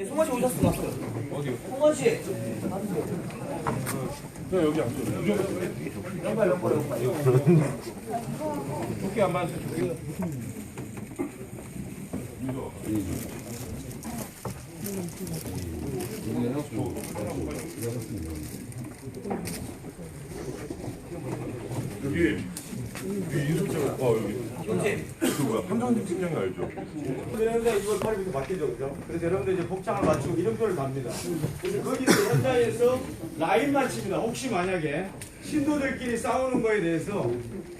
예, 송아 씨 오셨어 왔어요. 어디요? 송아 씨. 네, 여기 앉죠. 양발 양발 양발. 토끼 안 맞았어요. 토끼. 여기 어 여기 그 뭐야 함정직 팀장 알죠? 그런데 2월 8일부터 바뀌죠, 그죠? 그래서 여러분들 이제 복장을 맞추고 이름표를 답니다. 그래서 거기서 현장에서 라인만 칩니다. 혹시 만약에 신도들끼리 싸우는 거에 대해서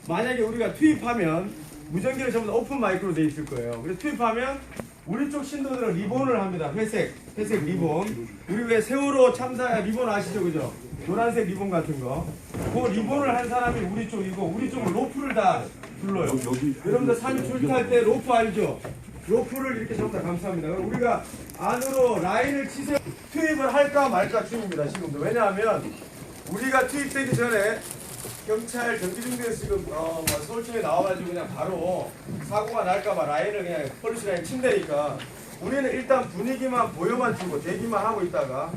만약에 우리가 투입하면 무전기는 전부 다 오픈 마이크로 돼 있을 거예요. 그래서 투입하면 우리 쪽 신도들은 리본을 합니다. 회색, 회색 리본. 우리 왜 세월호 참사 리본 아시죠, 그죠? 노란색 리본 같은 거. 그 리본을 한 사람이 우리 쪽이고 우리 쪽은 로프를 다 불러요. 여러분들 산이 출퇴할 때 로프 알죠? 로프를 이렇게 전부 다 감쌉니다. 그럼 우리가 안으로 라인을 치세 투입을 할까 말까 중입니다. 지금도 왜냐하면 우리가 투입되기 전에 경찰 경기중대에서 지금 어, 뭐 서울청에 나와가지고 그냥 바로 사고가 날까봐 라인을 그냥 폴리스 라인 친다니까 우리는 일단 분위기만 보여만 주고 대기만 하고 있다가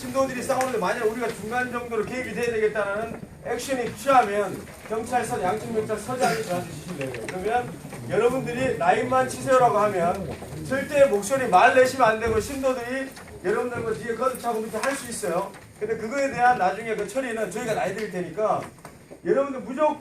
신도들이 싸우는데 만약 우리가 중간 정도로 개입이 돼야 되겠다는 액션이 취하면 경찰서 양쪽 경찰 서장이 저한테 주시면 돼요. 그러면 여러분들이 라인만 치세요라고 하면 절대 목소리 말 내시면 안 되고 신도들이 여러분들 그 뒤에 거듭차고 밑에 할수 있어요. 근데 그거에 대한 나중에 그 처리는 저희가 나이 드릴 테니까 여러분들 무조건